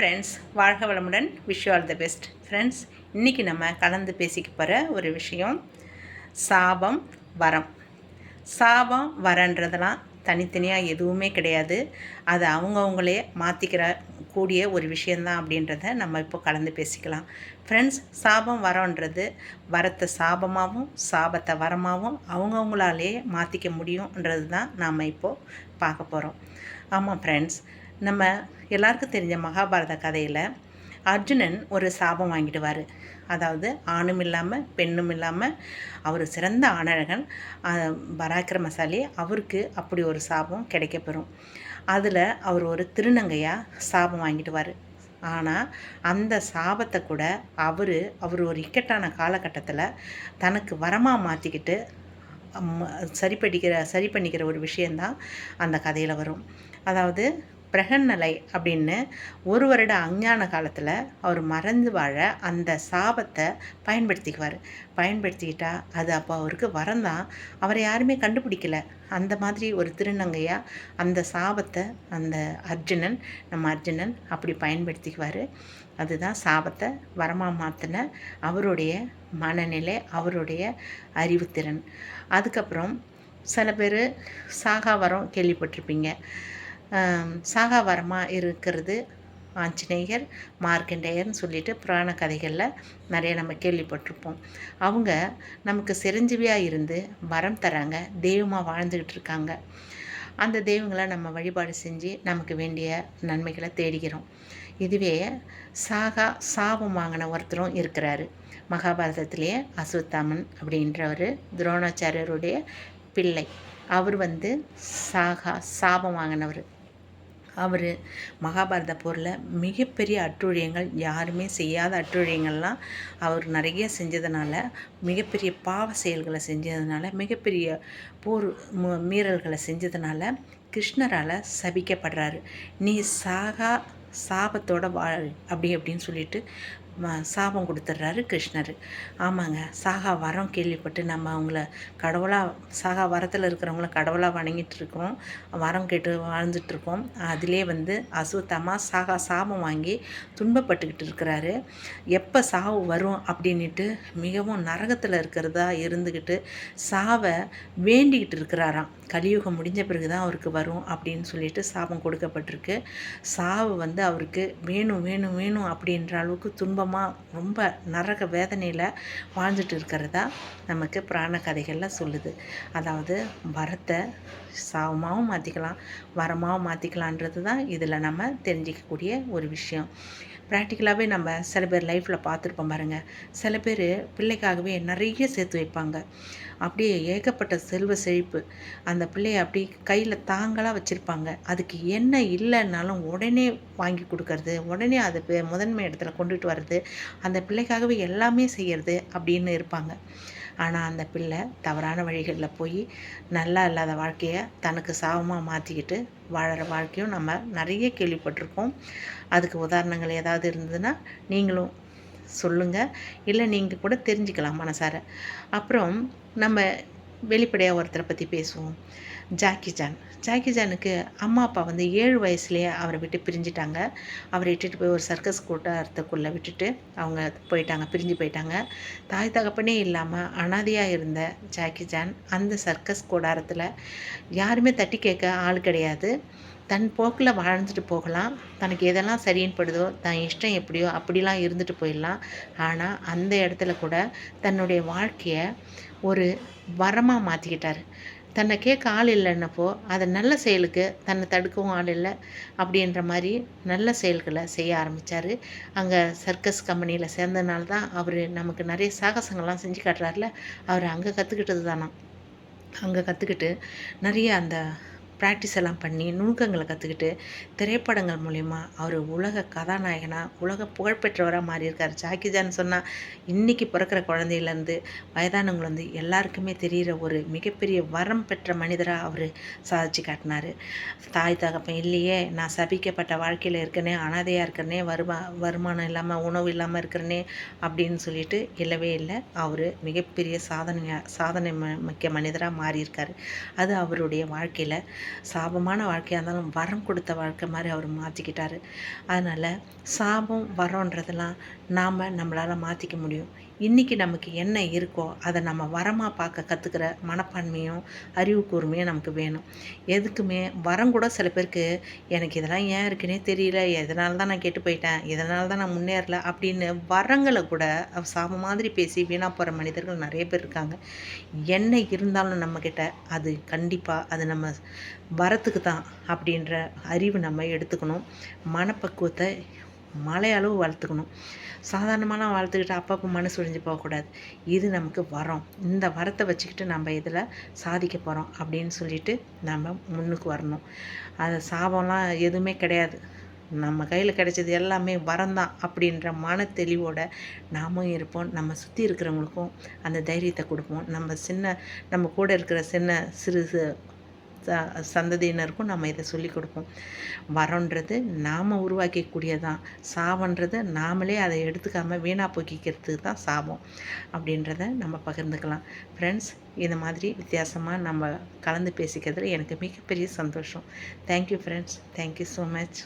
Friends வாழ்க வளமுடன் wish all the best friends இன்றைக்கி நம்ம கலந்து பேசிக்க போகிற ஒரு விஷயம் சாபம் வரம். சாபம் வரன்றதெல்லாம் தனித்தனியாக எதுவுமே கிடையாது. அது அவங்கவுங்களே மாற்றிக்கிற கூடிய ஒரு விஷயந்தான் அப்படின்றத நம்ம இப்போ கலந்து பேசிக்கலாம். ஃப்ரெண்ட்ஸ் சாபம் வரோன்றது வரத்தை சாபமாகவும் சாபத்தை வரமாகவும் அவங்கவுங்களாலே மாற்றிக்க முடியுன்றது தான் நாம் இப்போது பார்க்க போகிறோம் ஆமாம் ஃப்ரெண்ட்ஸ் நம்ம எல்லாருக்கும் தெரிஞ்ச மகாபாரத கதையில் அர்ஜுனன் ஒரு சாபம் வாங்கிடுவார். அதாவது ஆணும் இல்லாமல் பெண்ணும் இல்லாமல் அவர் சிறந்த ஆணழகன் பராக்கிரமசாலி அவருக்கு அப்படி ஒரு சாபம் கிடைக்கப்பெறும். அதில் அவர் ஒரு திருநங்கையாக சாபம் வாங்கிடுவார். ஆனால் அந்த சாபத்தை கூட அவர் அவர் ஒரு இக்கட்டான காலகட்டத்தில் தனக்கு வரமாக மாற்றிக்கிட்டு சரி பண்ணிக்கிற சரி பண்ணிக்கிற ஒரு விஷயந்தான் அந்த கதையில் வரும். அதாவது பிரகன்னலை அப்படின்னு ஒரு வருட அஞ்ஞான காலத்தில் அவர் மறந்து வாழ அந்த சாபத்தை பயன்படுத்திக்குவார். பயன்படுத்திக்கிட்டா அது அப்போ அவருக்கு வரந்தான் அவரை யாருமே கண்டுபிடிக்கல. அந்த மாதிரி ஒரு திருநங்கையாக அந்த சாபத்தை அந்த அர்ஜுனன் நம்ம அர்ஜுனன் அப்படி பயன்படுத்திக்குவார். அதுதான் சாபத்தை வரமாக மாற்றின அவருடைய மனநிலை அவருடைய அறிவுத்திறன் அதுக்கப்புறம் சில பேர் சாகாவரம் கேள்விப்பட்டிருப்பீங்க. சாகாவரமாக இருக்கிறது ஆஞ்சநேயர் மார்க்கண்டேயர்னு சொல்லிட்டு புராண கதைகளில் நிறைய நம்ம கேள்விப்பட்டிருப்போம். அவங்க நமக்கு சிரஞ்சீவியாக இருந்து வரம் தராங்க தெய்வமாக வாழ்ந்துக்கிட்டு இருக்காங்க. அந்த தெய்வங்களை நம்ம வழிபாடு செஞ்சு நமக்கு வேண்டிய நன்மைகளை தேடிக்கிறோம் இதுவே சாகா சாபம் வாங்கின ஒருத்தரும் இருக்கிறாரு. மகாபாரதத்திலேயே அஸ்வத்தாமன் அப்படின்றவர் துரோணாச்சாரியருடைய பிள்ளை. அவர் வந்து சாகா சாபம் வாங்கினவர். அவர் மகாபாரத போரில் மிகப்பெரிய அட்டுழியங்கள் யாருமே செய்யாத அட்டுழியங்கள்லாம் அவர் நிறைய செஞ்சதுனால மிகப்பெரிய பாவ செயல்களை செஞ்சதுனால மிகப்பெரிய போர் மீறல்களை செஞ்சதுனால கிருஷ்ணரால் சபிக்கப்படுறாரு. நீ சாகா சாபத்தோட வாழ் அப்படி அப்படின்னு சொல்லிட்டு சாபம் கொடுத்துட்றாரு கிருஷ்ணர். ஆமாங்க சாகா வரம் கேள்விப்பட்டு நம்ம அவங்கள கடவுளாக சாகா வரத்தில் இருக்கிறவங்கள கடவுளாக வணங்கிட்டு இருக்கோம் வரம் கேட்டு வாழ்ந்துட்டுருக்கோம் அதிலே வந்து அசுத்தமாக சாகா சாபம் வாங்கி துன்பப்பட்டுக்கிட்டு இருக்கிறாரு. எப்போ சாவு வரும் அப்படின்ட்டு மிகவும் நரகத்தில் இருக்கிறதா இருந்துக்கிட்டு சாவை வேண்டிக்கிட்டு இருக்கிறாராம். கலியுகம் முடிஞ்ச பிறகு தான் அவருக்கு வரும் அப்படின்னு சொல்லிட்டு சாபம் கொடுக்கப்பட்டிருக்கு. சாவு வந்து அவருக்கு வேணும் வேணும் வேணும் அப்படின்ற அளவுக்கு துன்பமாக ரொம்ப நரக வேதனையில் வாழ்ந்துட்டு இருக்கிறதா நமக்கு புராண கதைகளில் சொல்லுது. அதாவது வரத்தை சாவமாகவும் மாற்றிக்கலாம் வரமாகவும் மாற்றிக்கலான்றது தான் இதில் நம்ம தெரிஞ்சிக்கக்கூடிய ஒரு விஷயம். ப்ராக்டிக்கலாகவே நம்ம சில பேர் லைஃப்பில் பார்த்துருப்போம் பாருங்கள் சில பேர் பிள்ளைக்காகவே நிறைய சேர்த்து வைப்பாங்க. அப்படியே ஏகப்பட்ட செல்வ செழிப்பு. அந்த பிள்ளைய அப்படி கையில் தாங்களாக வச்சுருப்பாங்க. அதுக்கு என்ன இல்லைன்னாலும் உடனே வாங்கி கொடுக்கறது உடனே அதை முதன்மை இடத்துல கொண்டுட்டு வர்றது அந்த பிள்ளைக்காகவே எல்லாமே செய்கிறது அப்படின்னு இருப்பாங்க. ஆனால் அந்த பிள்ளை தவறான வழிகளில் போய் நல்லா இல்லாத வாழ்க்கையை தனக்கு சாபமாக மாற்றிக்கிட்டு வாழற வாழ்க்கையும் நம்ம நிறைய கேள்விப்பட்டிருக்கோம். அதுக்கு உதாரணங்கள் ஏதாவது இருந்ததுன்னா நீங்களும் சொல்லுங்கள் இல்லை நீங்கள் கூட தெரிஞ்சுக்கலாம் மனசார. அப்புறம் நம்ம வெளிப்படையாக ஒருத்தரை பற்றி பேசுவோம். Jackie Chan. ஜாக்கி ஜானுக்கு அம்மா அப்பா வந்து ஏழு வயசுலேயே அவரை விட்டு பிரிஞ்சிட்டாங்க. அவரை இட்டுட்டு போய் ஒரு சர்க்கஸ் கூட்டத்துக்குள்ளே விட்டுட்டு அவங்க போயிட்டாங்க பிரிஞ்சு போயிட்டாங்க. தாய் தகப்பனே இல்லாமல் அனாதையாக இருந்த ஜாக்கி ஜான் அந்த சர்க்கஸ் கூடாரத்தில் யாருமே தட்டி கேட்க ஆள் கிடையாது. தன் போக்கில் வாழ்ந்துட்டு போகலாம். தனக்கு எதெல்லாம் சரின்னு படுதோ தன் இஷ்டம் எப்படியோ அப்படிலாம் இருந்துட்டு போயிடலாம். ஆனால் அந்த இடத்துல கூட தன்னுடைய வாழ்க்கையை ஒரு வரமாக மாற்றிக்கிட்டார் தன்னை கேட்க ஆள் இல்லைன்னப்போ அதை நல்ல செயலுக்கு தன்னை தடுக்கவும் ஆள் இல்லை அப்படின்ற மாதிரி நல்ல செயல்களை செய்ய ஆரம்பித்தார் அங்கே சர்க்கஸ் கம்பெனியில் சேர்ந்தனால தான் அவர் நமக்கு நிறைய சாகசங்கள்லாம் செஞ்சு காட்டுறாருல. அவர் அங்கே கற்றுக்கிட்டது தானா அங்கே கற்றுக்கிட்டு நிறைய அந்த ப்ராக்டிஸ் எல்லாம் பண்ணி நுணுக்கங்களை கற்றுக்கிட்டு திரைப்படங்கள் மூலிமா அவர் உலக கதாநாயகனாக உலக புகழ்பெற்றவராக மாறியிருக்கார். ஜாக்கிஜான் சொன்னால் இன்றைக்கி பிறக்கிற குழந்தையிலேருந்து வயதானவங்க வந்து எல்லாருக்குமே தெரிகிற ஒரு மிகப்பெரிய வரம் பெற்ற மனிதராக அவர் சாதிச்சு காட்டினார். தாய் தகப்பன் இல்லையே நான் சபிக்கப்பட்ட வாழ்க்கையில் இருக்கனே அனாதையாக இருக்கிறனே வருமா வருமானம் இல்லாமல் உணவு இல்லாமல் இருக்கிறனே அப்படின்னு சொல்லிட்டு இல்லவே இல்லை. அவர் மிகப்பெரிய சாதனை சாதனை ம- மிக்க மனிதராக மாறியிருக்கார். அது அவருடைய வாழ்க்கையில் சாபமான வாழ்க்கையாக இருந்தாலும் வரம் கொடுத்த வாழ்க்கை மாதிரி அவர் மாற்றிக்கிட்டார் அதனால் சாபம் வரோன்றதெல்லாம் நாம் நம்மளால் மாற்றிக்க முடியும். இன்றைக்கி நமக்கு என்ன இருக்கோ அதை நம்ம வரமாக பார்க்க கற்றுக்கிற மனப்பான்மையும் அறிவு கூர்மையும் நமக்கு வேணும். எதுக்குமே வரம் கூட சில பேருக்கு எனக்கு இதெல்லாம் ஏன் இருக்குன்னே தெரியல எதனால தான் நான் கெட்டு போயிட்டேன் இதனால தான் நான் முன்னேறல அப்படின்னு வரங்களை கூட சாம மாதிரி பேசி வீணாக போகிற மனிதர்கள் நிறைய பேர் இருக்காங்க. என்ன இருந்தாலும் நம்மக்கிட்ட அது கண்டிப்பாக அது நம்ம வரத்துக்கு தான் அப்படின்ற அறிவு நம்ம எடுத்துக்கணும். மனப்பக்குவத்தை மலையளவு வளர்த்துக்கணும். சாதாரணமாக வளர்த்துக்கிட்டு அப்பப்போ மனசு ஒழிஞ்சு போகக்கூடாது. இது நமக்கு வரோம். இந்த வரத்தை வச்சுக்கிட்டு நம்ம இதில் சாதிக்க போகிறோம் அப்படின்னு சொல்லிட்டு நம்ம முன்னுக்கு வரணும். அது சாபம்லாம் எதுவுமே கிடையாது. நம்ம கையில் கிடைச்சது எல்லாமே வரந்தான் அப்படின்ற மன தெளிவோட நாமும் இருப்போம். நம்ம சுற்றி இருக்கிறவங்களுக்கும் அந்த தைரியத்தை கொடுப்போம். நம்ம சின்ன நம்ம கூட இருக்கிற சின்ன சிறு ச சந்ததியினருக்கும் நம்ம இதை சொல்லி கொடுப்போம். வரோன்றது நாம் உருவாக்கக்கூடியதான் சாவன்றது நாமளே அதை எடுத்துக்காமல் வீணாக போக்கிக்கிறதுக்கு தான் சாபம் அப்படின்றத நம்ம பகிர்ந்துக்கலாம். ஃப்ரெண்ட்ஸ் இந்த மாதிரி வித்தியாசமாக நம்ம கலந்து பேசிக்கிறதுல எனக்கு மிகப்பெரிய சந்தோஷம். Thank you friends thank you so much